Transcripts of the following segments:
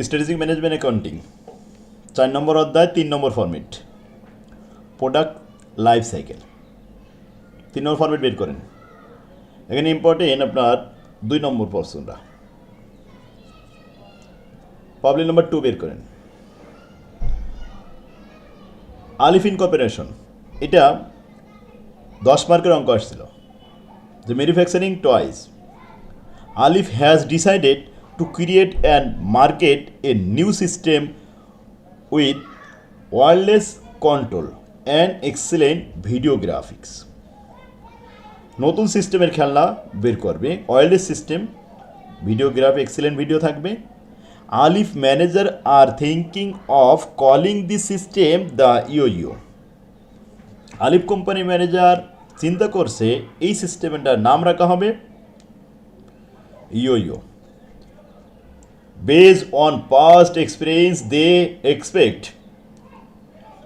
Strategic management accounting চার নম্বর অধ্যায়, তিন নম্বর ফরম্যাট প্রোডাক্ট লাইফ সাইকেল তিন নম্বর ফরম্যাট বের করেন। এখানে ইম্পর্টেন্ট আপনার দুই নম্বর প্রশ্নটা। প্রবলেম নাম্বার টু বের করেন। আলিফ ইনকর্পোরেশন এটা দশ মার্কের অঙ্ক আসছিল। যে manufacturing toys Alif has decided to create and market a new system with wireless control and excellent video graphics নতুন সিস্টেমের খেলনা বের করবে wireless system videography excellent video থাকবে। Alif manager are thinking of calling the system the yo yo Alif company manager চিন্তা করছে, এই সিস্টেমটার নাম রাখা হবে yo yo base on past experience they expect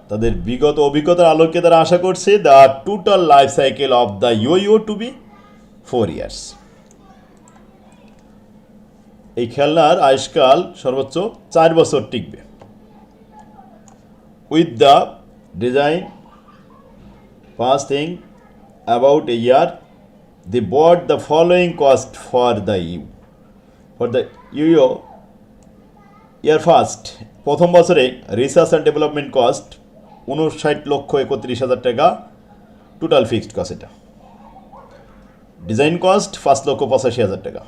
তাদের বিগত অভিজ্ঞতার আলোকে তারা আশা করছে the total life cycle of the yo yo to be four years এই খেলনার আয়ুষ্কাল সর্বোচ্চ চার বছর টিকবে। With the design first thing about a year the but the following cost for the yo for the yo year first প্রথম বছরে research and development cost উনষাট লক্ষ একত্রিশ হাজার টাকা টোটাল ফিক্সড কস্ট এটা। ডিজাইন কস্ট পাঁচ লক্ষ পঁচাশি হাজার টাকা।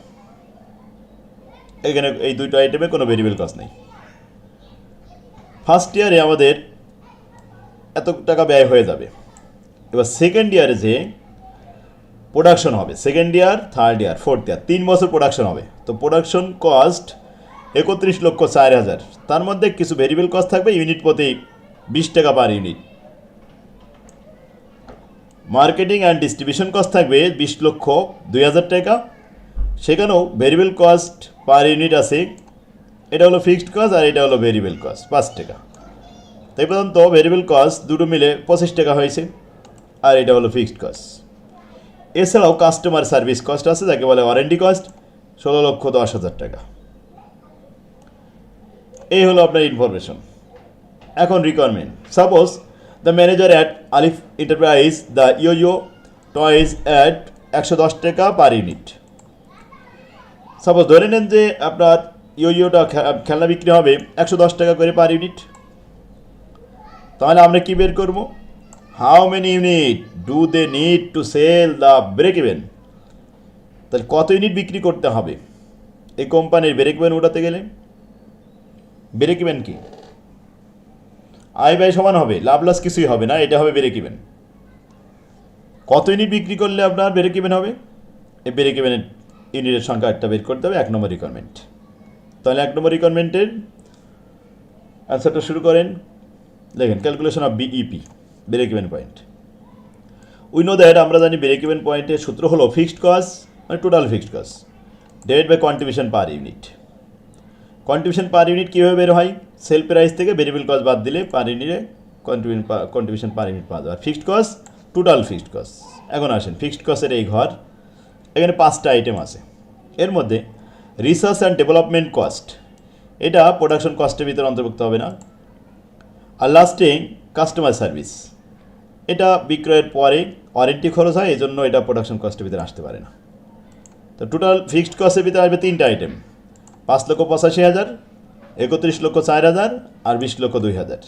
এখানে এই দুইটা আইটেমে কোনো ভেরিয়েবল কস্ট নেই। ফার্স্ট ইয়ারে আমাদের এত টাকা ব্যয় হয়ে যাবে। এবার সেকেন্ড ইয়ারে যে প্রোডাকশন হবে second year third year fourth year তিন বছর প্রোডাকশন হবে। তো প্রোডাকশন কস্ট একত্রিশ লক্ষ চার হাজার। তার মধ্যে কিছু ভেরিয়েবল কস্ট থাকবে ইউনিট প্রতি বিশ টাকা per unit marketing and distribution cost থাকবে বিশ লক্ষ দুই হাজার টাকা। সেখানেও ভেরিয়েবল কস্ট পার ইউনিট আছে। এটা হলো ফিক্সড কস্ট আর এটা হলো ভেরিয়েবল কস্ট পাঁচ টাকা। তাই পর্যন্ত ভেরিয়েবল কস্ট দুটো মিলে পঁচিশ টাকা হয়েছে আর এটা হলো ফিক্সড কস্ট এছাড়াও কাস্টমার সার্ভিস কস্ট আছে, যাকে বলে ওয়ারেন্টি কস্ট ষোলো লক্ষ দশ হাজার টাকা। এই হলো আপনার ইনফরমেশন এখন requirement suppose the manager at Alif enterprise the yo yo toys at একশো দশ টাকা পার ইউনিট সাপোজ ধরে নেন যে আপনার ইও ইওটা খেলনা বিক্রি হবে একশো দশ টাকা করে পার ইউনিট তাহলে আমরা কী বের করব? How many unit do they need to sell the break even তাহলে কত ইউনিট বিক্রি করতে হবে? এই কোম্পানির ব্রেক ইভেন উঠাতে গেলে? ব্রেক ইভেন কি? আয় ব্যয় সমান হবে, লাভ লস কিছুই হবে না, এটা হবে ব্রেক ইভেন কত ইউনিট বিক্রি করলে আপনার ব্রেক ইভেন হবে? এই ব্রেক ইভেনের ইউনিটের সংখ্যা একটা বের করতে হবে, এক নম্বর রিকোয়ারমেন্ট তাহলে এক নম্বর রিকোয়ারমেন্টের অ্যান্সারটা শুরু করেন। দেখেন calculation of BEP break even point we know that আমরা জানি ব্রেক ইভেন পয়েন্টের সূত্র হলো ফিক্সড কস্ট মানে total fixed cost divided by contribution per unit contribution per unit কীভাবে বের হয়? সেল প্রাইস থেকে ভেরিয়েবল কস্ট বাদ দিলে পার ইউনিটে কন্ট্রিবিউশন কন্ট্রিবিউশন পার ইউনিট পাওয়া যাবে। Fixed cost total fixed cost এখন আসেন ফিক্সড কস্টের এই ঘর, এখানে পাঁচটা আইটেম আছে। এর মধ্যে রিসার্চ অ্যান্ড ডেভেলপমেন্ট কস্ট এটা প্রোডাকশন কস্টের ভিতরে অন্তর্ভুক্ত হবে না। আর লাস্টিং কাস্টমার সার্ভিস এটা বিক্রয়ের পরে ওয়ারেন্টি খরচ হয় এই জন্য এটা প্রোডাকশন কস্টের ভিতরে আসতে পারে না। তো টোটাল ফিক্সড কস্টের ভিতরে আসবে তিনটা আইটেম পাঁচ লক্ষ পঁচাশি হাজার, একত্রিশ লক্ষ চার হাজার আর বিশ লক্ষ দুই হাজার।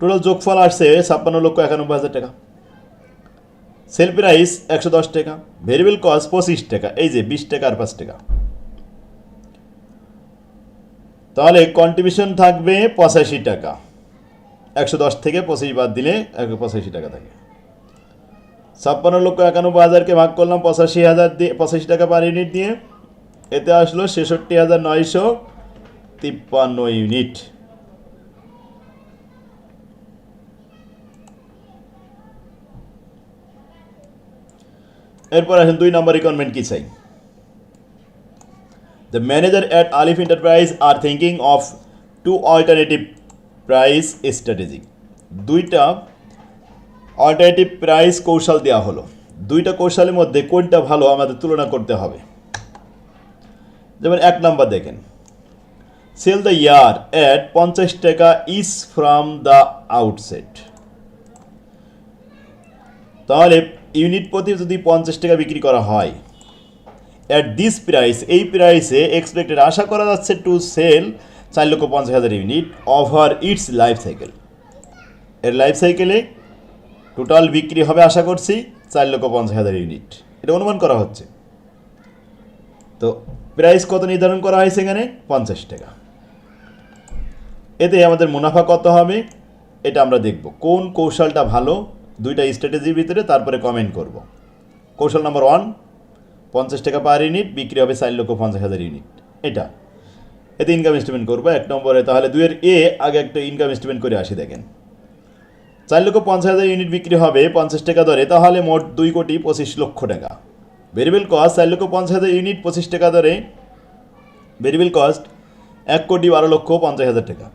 টোটাল যোগফল আসছে ছাপ্পান্ন লক্ষ একানব্বই হাজার টাকা। সেল প্রাইস একশো দশ টাকা ভেরিয়েবল কস্ট পঁচিশ টাকা, এই যে বিশ টাকা আর পাঁচ টাকা। তাহলে কন্ট্রিবিউশন থাকবে পঁচাশি টাকা। একশো দশ থেকে পঁচিশ বাদ দিলে একশো পঁচাশি টাকা থাকে। ছাপ্পান্ন লক্ষ একানব্বই হাজারকে ভাগ করলাম পঁচাশি হাজার দিয়ে পঁচাশি টাকা পার ইউনিট দিয়ে। এতে আসলো ছেষট্টি হাজার নয়শো তিপ্পান্ন ইউনিট। এরপর আসেন দুই নম্বর রিকোয়ারমেন্ট কি চাই? The manager at Alif enterprise are thinking of two alternative price strategy দুইটা অল্টারনেটিভ প্রাইস কৌশল দেওয়া হলো। দুইটা কৌশলের মধ্যে কোনটা ভালো আমাদের তুলনা করতে হবে। যেমন এক নাম্বার দেখেন। সেল দ্য ইয়ার অ্যাট পঞ্চাশ টাকা ইস ফ্রম দ্য আউটসেট তাহলে ইউনিট প্রতি যদি পঞ্চাশ টাকা বিক্রি করা হয় অ্যাট দিস প্রাইস এই প্রাইসে এক্সপেক্টেড আশা করা যাচ্ছে টু সেল চার লক্ষ পঞ্চাশ হাজার unit over its life cycle এর লাইফ সাইকেলে টোটাল বিক্রি হবে আশা করছি চার লক্ষ পঞ্চাশ হাজার ইউনিট এটা অনুমান করা হচ্ছে। তো প্রাইস কত নির্ধারণ করা হয়েছে এখানে পঞ্চাশ টাকা। এতে আমাদের মুনাফা কত হবে? এটা আমরা দেখব। কোন কৌশলটা ভালো? দুইটা স্ট্র্যাটেজির ভিতরে, তারপরে কমেন্ট করব। কৌশল নম্বর ওয়ান পঞ্চাশ টাকা পার ইউনিট বিক্রি হবে চার লক্ষ পঞ্চাশ হাজার ইউনিট এটা। এতে ইনকাম স্টেটমেন্ট করব এক নম্বরে। তাহলে দুইয়ের এ আগে একটা ইনকাম স্টেটমেন্ট করে আসি, দেখেন। চার লক্ষ পঞ্চাশ হাজার ইউনিট বিক্রি হবে পঞ্চাশ টাকা দরে। তাহলে মোট দুই কোটি পঁচিশ লক্ষ টাকা। ভেরিয়েবল কস্ট চার লক্ষ পঞ্চাশ হাজার ইউনিট পঁচিশ টাকা দরে ভেরিয়েবল কস্ট এক কোটি বারো লক্ষ পঞ্চাশ হাজার টাকা।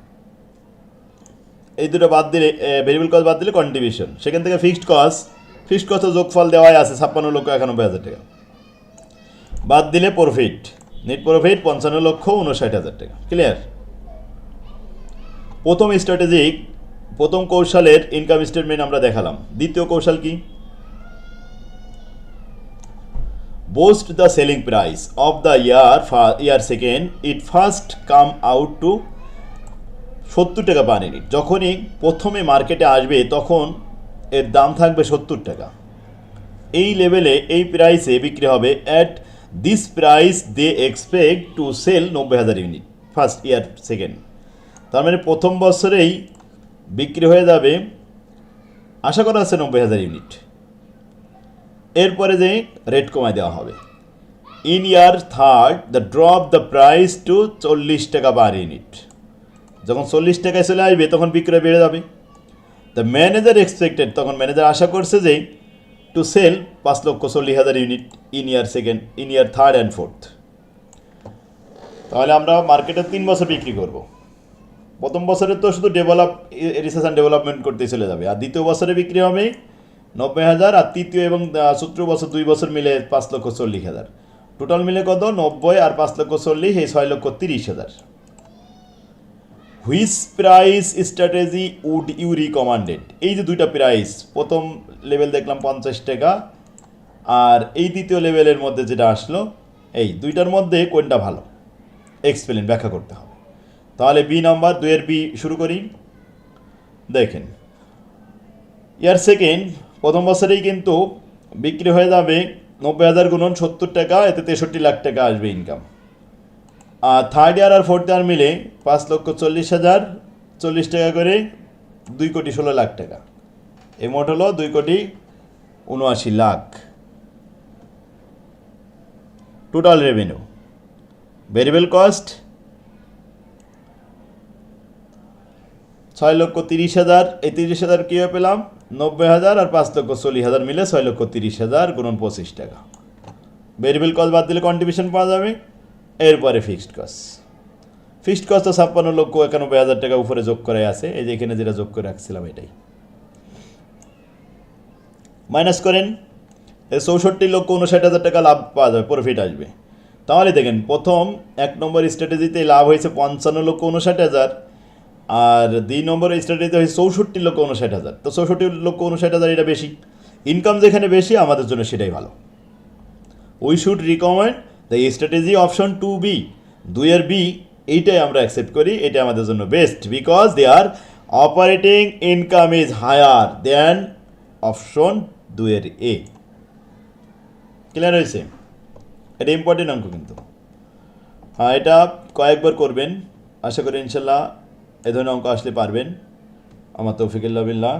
এই দুটো বাদ দিলে ভেরিয়েবল কস্ট বাদ দিলে কন্ট্রিবিউশন সেখান থেকে ফিক্সড কস্ট ফিক্সড কস্ট যোগফল দেওয়াই আছে ছাপ্পান্ন লক্ষ একানব্বই হাজার টাকা। বাদ দিলে প্রফিট নেট প্রফিট পঞ্চান্ন লক্ষ উনষাট হাজার টাকা। ক্লিয়ার প্রথম স্ট্র্যাটেজিক প্রথম কৌশলের ইনকাম স্টেটমেন্ট আমরা দেখালাম। দ্বিতীয় কৌশল কি? Boast the selling price of the year fa- year second. It first come out to সত্তর টাকা পার ইউনিট যখনই প্রথমে মার্কেটে আসবে, তখন এর দাম থাকবে সত্তর টাকা। এই লেভেলে এই প্রাইসে বিক্রি হবে at this price they expect to sell নব্বই হাজার ইউনিট ফার্স্ট ইয়ার সেকেন্ড তার মানে প্রথম বছরেই বিক্রি হয়ে যাবে, আশা করা আছে নব্বই হাজার ইউনিট এরপরে যে রেট কমায় দেওয়া হবে। In year third the drop the price to চল্লিশ টাকা পার ইউনিট যখন চল্লিশ টাকায় চলে আসবে, তখন বিক্রয় বেড়ে যাবে। দ্য ম্যানেজার এক্সপেক্টেড তখন ম্যানেজার আশা করছে যে টু সেল পাঁচ লক্ষ চল্লিশ হাজার unit in year second in year third and fourth তাহলে আমরা মার্কেটে তিন বছর বিক্রি করব। প্রথম বছরে তো শুধু ডেভেলপ রিসার্চ অ্যান্ড ডেভেলপমেন্ট করতে চলে যাবে। আর দ্বিতীয় বছরে বিক্রি হবে নব্বই হাজার আর তৃতীয় এবং চতুর্থ বছর দুই বছর মিলে পাঁচ লক্ষ চল্লিশ হাজার। টোটাল মিলে কত? নব্বই আর পাঁচ লক্ষ চল্লিশ, এই ছয় লক্ষ তিরিশ হাজার। Which price strategy would you recommended এই যে দুইটা প্রাইস প্রথম লেভেল দেখলাম পঞ্চাশ টাকা, আর এই দ্বিতীয় লেভেলের মধ্যে যেটা আসলো, এই দুইটার মধ্যে কোনটা ভালো? এক্সপ্লেন ব্যাখ্যা করতে হবে। তাহলে বি নাম্বার দুয়ের বি শুরু করি। দেখেন, ইয়ার সেকেন্ড প্রথম বছরেই কিন্তু বিক্রি হয়ে যাবে নব্বই হাজার গুণন সত্তর টাকা, এতে তেষট্টি লাখ টাকা আসবে ইনকাম আর থার্ড ইয়ার আর ফোর্থ ইয়ার মিলে পাঁচ লক্ষ চল্লিশ হাজার চল্লিশ টাকা করে দুই কোটি ষোলো লাখ টাকা। এই মোট হলো দুই কোটি উনআশি lakh. Total revenue variable cost ছয় লক্ষ তিরিশ হাজার, এই তিরিশ হাজার কীভাবে পেলাম? নব্বই হাজার আর পাঁচ লক্ষ চল্লিশ হাজার মিলে ছয় লক্ষ তিরিশ হাজার গুণন পঁচিশ টাকা। ভেরিয়েবল কস্ট বাদ দিলে কন্ট্রিবিউশন পাওয়া যাবে। এরপরে ফিক্সড কস্ট ফিক্সড কস্ট তো ছাপ্পান্ন লক্ষ একানব্বই হাজার টাকা উপরে যোগ করে আছে। এই যে এখানে যেটা যোগ করে রাখছিলাম এটাই। মাইনাস করেন। চৌষট্টি লক্ষ উনষাট হাজার টাকা লাভ পাওয়া যাবে প্রফিট আসবে। তাহলে দেখেন, প্রথম এক নম্বর স্ট্র্যাটেজিতে লাভ হয়েছে পঞ্চান্ন লক্ষ উনষাট হাজার। আর দুই নম্বর স্ট্র্যাটেজিতে হয়েছে চৌষট্টি লক্ষ উনষাট হাজার। তো চৌষট্টি লক্ষ উনষাট হাজার এটা বেশি। ইনকাম যেখানে বেশি, আমাদের জন্য সেটাই ভালো। We should recommend the strategy option two B দুইয়ের বি এইটাই আমরা অ্যাকসেপ্ট করি, এটা আমাদের জন্য best because they are operating income is higher than option দুইয়ের এ ক্লিয়ার হয়েছে? এটা ইম্পর্টেন্ট অঙ্ক কিন্তু। হ্যাঁ এটা কয়েকবার করবেন। আশা করি ইনশাল্লাহ এ ধরনের অঙ্ক আসলে পারবেন। আমার তৌফিকুল্লাহ বিল্লাহ।